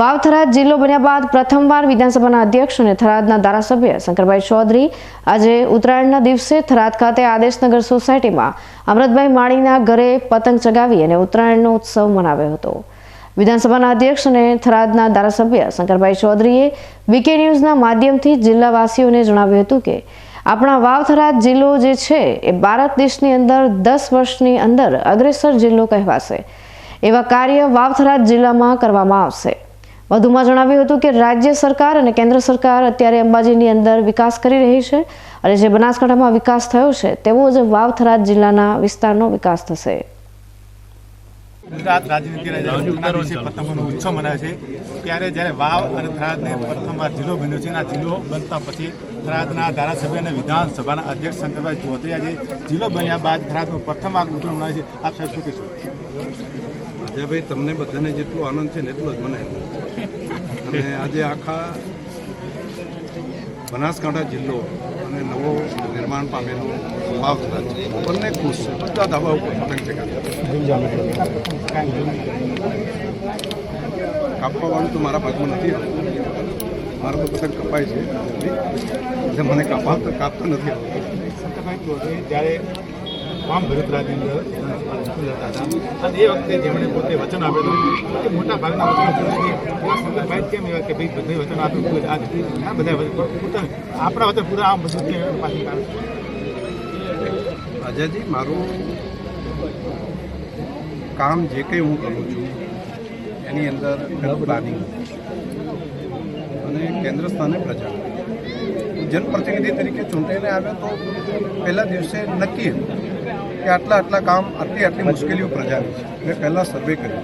વાવ થરાદ જિલ્લો બન્યા બાદ પ્રથમવાર વિધાનસભાના અધ્યક્ષ અને થરાદના ધારાસભ્ય શંકરભાઈ ચૌધરી આજે ઉત્તરાયણના દિવસે થરાદ ખાતે આદેશનગર સોસાયટીમાં અમૃતભાઈ માળીના ઘરે પતંગ ચગાવી અને ઉત્તરાયણનો ઉત્સવ મનાવ્યો હતો. વિધાનસભાના અધ્યક્ષ અને થરાદના ધારાસભ્ય શંકરભાઈ ચૌધરીએ વીકે ન્યૂઝના માધ્યમથી જિલ્લાવાસીઓને જણાવ્યું હતું કે, આપણા વાવ થરાદ જિલ્લો જે છે એ ભારત દેશની અંદર દસ વર્ષની અંદર અગ્રેસર જિલ્લો કહેવાશે. એવા કાર્ય વાવ થરાદ જિલ્લામાં કરવામાં આવશે. વધુમાં જણાવ્યું હતું કે રાજ્ય સરકાર અને કેન્દ્ર સરકાર અત્યારે અંબાજીની અંદર વિકાસ કરી રહી છે અને જે બનાસકાંઠામાં વિકાસ થયો છે, તેવો જ વાવથરાજ જિલ્લાના વિસ્તારનો વિકાસ થશે. ગુજરાત રાજનીતિ દિવસે ઉત્સવ મનાવે છે. ત્યારે જ્યારે વાવ અને થરાદને પ્રથમવાર જિલ્લો બન્યો છે આ જિલ્લો બનતા પછી થરાદના ધારાસભ્ય અને વિધાનસભાના અધ્યક્ષ શંકરભાઈ ચૌધરી આજે જિલ્લો બન્યા બાદ થરાદનો પ્રથમ આ ઉત્સવ મનાવે છે. આપ સાહેબ શું કહેશો? અજયભાઈ તમને બધાને જેટલો આનંદ છે ને એટલો જ મને. અને આજે આખા બનાસકાંઠા જિલ્લો અને નવો નિર્માણ પામેલો થરાદ છે. બંને ખુશ છે. બધા ધાબા ઉપર પતંગ ચગાવ્યા કાપવાનું તો મારા ભાગમાં નથી. મારો તો પતંગ કપાય છે. એટલે મને કાપા કાપતો નથી આવતું. ચૌધરી ભરૂચ અંદર અને એ વખતે જેમણે પોતે વચન આપેલું કે મોટા ભાગના વચનો કેમ એવા કે ભાઈ બધે વચન આપ્યું પૂરું આ આ બધા પોતાને, આપણા વચન પૂરા આ બધું કે પાછી કારણ અજયજી મારું કામ જે કંઈ હું કરું છું, એની અંદર પ્લાનિંગ અને કેન્દ્ર સ્થાને પ્રજા જનપ્રતિનિધિ તરીકે ચૂંટાઈને આવ્યો તો પહેલા દિવસે નક્કી કે આટલા આટલા કામ, આટલી આટલી મુશ્કેલીઓ પ્રજાની છે. મેં પહેલાં સર્વે કર્યો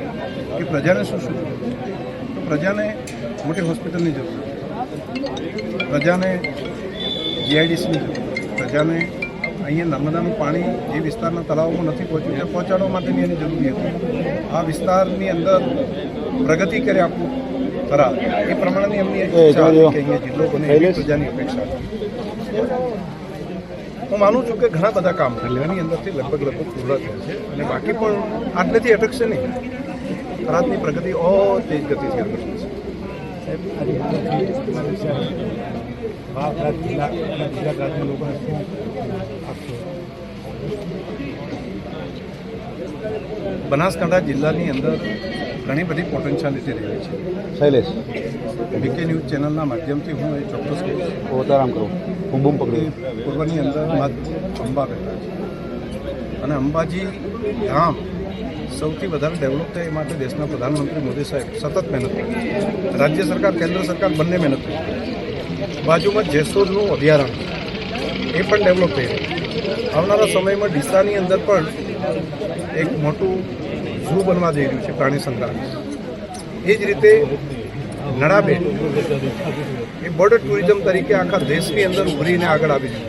કે પ્રજાને શું શું તો પ્રજાને મોટી હોસ્પિટલની જરૂર પ્રજાને જીઆઈડીસીની જરૂર પ્રજાને અહીંયા નર્મદાનું પાણી જે વિસ્તારના તળાવમાં નથી પહોંચ્યું, ત્યાં પહોંચાડવા માટેની એની જરૂરિયાત હતી. આ વિસ્તારની અંદર પ્રગતિ કરી આપવું એ પ્રમાણેની એમની હતી કે અહીંયા જિલ્લો બને એવી પ્રજાની અપેક્ષા હું માનું છું કે ઘણા બધા કામ જિલ્લાની અંદરથી લગભગ લગભગ પૂર્ણ થયા છે. અને બાકી પણ આટલેથી અટકશે નહીં. ભારતની પ્રગતિ ઓ તેજ ગતિથી અટકશે બનાસકાંઠા જિલ્લાની અંદર ઘણી બધી પોટેન્શિયાલિટી રહેલી છે. શૈલેષ. વીકે ન્યૂઝ ચેનલના માધ્યમથી હું એ ચોક્કસ પોતારામ કરું. હું બૂમ બૂમ પકડી. પૂર્વની અંદર માત અંબા બેઠા છે. અને અંબાજી ધામ સૌથી વધારે ડેવલપ થાય એ માટે દેશના પ્રધાનમંત્રી મોદી સાહેબ સતત મહેનત કરી રાજ્ય સરકાર કેન્દ્ર સરકાર બંને મહેનત કરી બાજુમાં જેસોરનું અભયારણ્ય એ પણ ડેવલપ થઈ રહ્યું આવનારા સમયમાં ડીસાની અંદર પણ એક મોટું ઝૂ બનવા જઈ રહ્યું છે પ્રાણી સંગ્રહાલય. એ જ રીતે નડાબેટ એ બોર્ડર ટુરિઝમ તરીકે આખા દેશની અંદર ઉભરીને આગળ આવી છે.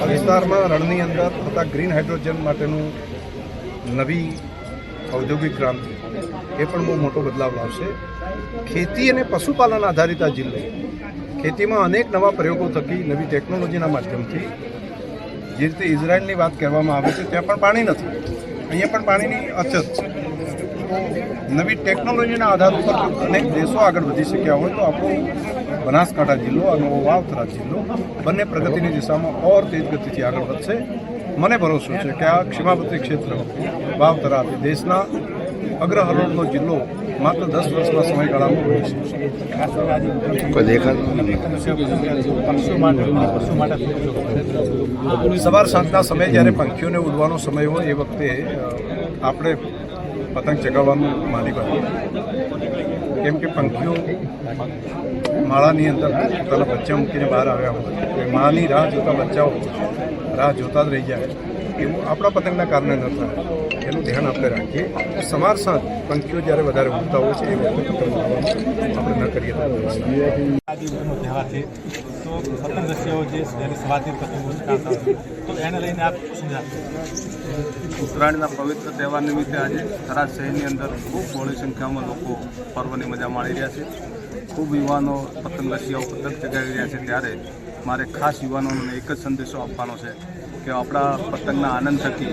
આ વિસ્તારમાં રણની અંદર થતા ગ્રીન હાઇડ્રોજન માટેનું નવી ઔદ્યોગિક ક્રાંતિ. એ પણ બહુ મોટો બદલાવ લાવશે. ખેતી અને પશુપાલન આધારિત આ જિલ્લો. ખેતીમાં અનેક નવા પ્રયોગો થકી નવી ટેકનોલોજીના માધ્યમથી જે રીતે ઇઝરાયલની વાત કરવામાં આવે છે, ત્યાં પણ પાણી નથી. અહીંયા પણ પાણીની અછત છે. નવી ટેકનોલોજીના આધાર ઉપર અનેક દેશો આગળ વધી શક્યા હોય તો આપણો બનાસકાંઠા જિલ્લો અને વાવથરા જિલ્લો બંને પ્રગતિની દિશામાં ઓર તેજ ગતિથી આગળ વધશે. મને ભરોસો છે કે આ ક્ષીમાવતી ક્ષેત્ર વાવથરા દેશના અગ્રહરોળનો જિલ્લો માત્ર દસ વર્ષના સમયગાળામાં? સવાર સાંજના સમયે જ્યારે પંખીઓને ઉડવાનો સમય હોય એ વખતે આપણે પતંગ ચગાવવાનું માની બને કેમ કે પંખીઓ માળાની અંદર પોતાના બચ્ચા મૂકીને બહાર આવ્યા હોય. એ માની રાહ જોતા બચ્ચાઓ રાહ જોતા જ રહી જાય. એવું આપણા પતંગના કારણે ન થાય. એનું ધ્યાન આપણે રાખીએ. સમાર સાંજ પંખીઓ જ્યારે વધારે ઉડતા હોય છે, એ વખતે પતંગ આપણે ન કરીએ તો છે તો એને લઈને ઉત્તરાયણના પવિત્ર તહેવાર નિમિત્તે આજે થરાદ શહેરની અંદર ખૂબ બહોળી સંખ્યામાં લોકો પર્વની મજા માણી રહ્યા છે. ખૂબ યુવાનો પતંગ રસિયાઓ પતંગ ચગાવી રહ્યા છે. ત્યારે મારે ખાસ યુવાનોને એક જ સંદેશો આપવાનો છે. કે આપણા પતંગના આનંદ થકી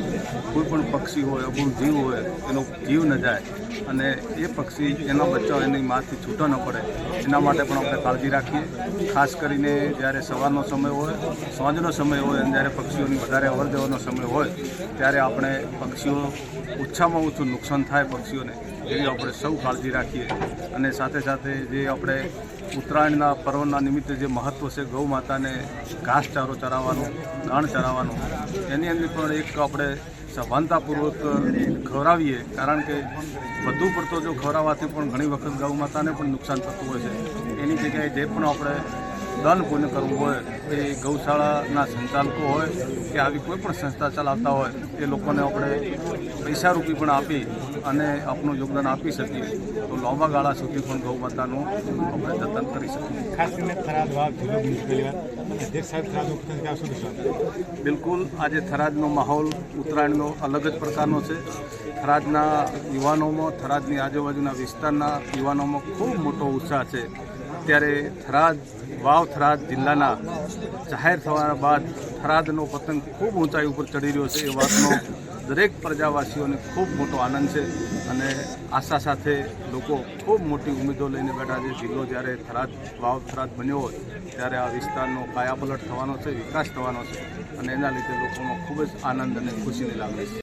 કોઈ પણ પક્ષી હોય અબૂળ જીવ હોય, એનો જીવ ન જાય. અને એ પક્ષી એના બચ્ચા એની માથી છૂટો ન પડે. એના માટે પણ આપણે કાળજી રાખીએ. ખાસ કરીને જ્યારે સવારનો સમય હોય, સાંજનો સમય હોય અને જ્યારે પક્ષીઓની વધારે અવર જવરનો સમય હોય, ત્યારે આપણે પક્ષીઓ ઓછામાં ઓછું નુકસાન થાય પક્ષીઓને. એવી આપણે સૌ કાળજી રાખીએ. અને સાથે સાથે જે આપણે ઉત્તરાયણના પર્વના નિમિત્તે જે મહત્ત્વ છે, ગૌ માતાને ઘાસચારો ચરાવવાનો, ગાણ ચરાવવાનો, એની અંદર પણ એક આપણે સભાનતાપૂર્વક ખવડાવીએ. કારણ કે વધુ પડતો જો ખવડાવવાથી પણ ઘણી વખત ગૌ માતાને પણ નુકસાન થતું હોય છે. એની જગ્યાએ જે પણ આપણે દાન પુણ્ય કરવું હોય એ ગૌશાળાના સંચાલકો હોય કે આવી કોઈ પણ સંસ્થા ચલાવતા હોય એ લોકોને આપણે પૈસા રૂપી પણ આપી અને આપણું યોગદાન આપી શકીએ. તો લાંબા ગાળા સુધી પણ ગૌ માતાનું આપણે જતન કરી શકીએ. ખાસ કરીને થરાદ વાવ જિલ્લો બિલકુલ આજે થરાદનો માહોલ ઉત્તરાયણનો અલગ જ પ્રકારનો છે. થરાદના યુવાનોમાં થરાદની આજુબાજુના વિસ્તારના યુવાનોમાં ખૂબ મોટો ઉત્સાહ છે. ત્યારે થરાદ, વાવ થરાદ જિલ્લાના જાહેર થવા બાદ થરાદનો પતંગ ખૂબ ઊંચાઈ ઉપર ચડી રહ્યો છે. એ વાતનો દરેક પ્રજાવાસીઓને ખૂબ મોટો આનંદ છે અને આશા સાથે લોકો ખૂબ મોટી ઉમેદો લઈને બેઠા છે. જિલ્લો જ્યારે થરાદ, વાવ થરાદ બન્યો હોય, ત્યારે આ વિસ્તારનો કાયાપલટ થવાનો છે, વિકાસ થવાનો છે અને એના લીધે લોકોમાં ખૂબ જ આનંદ અને ખુશીની લાગણી છે.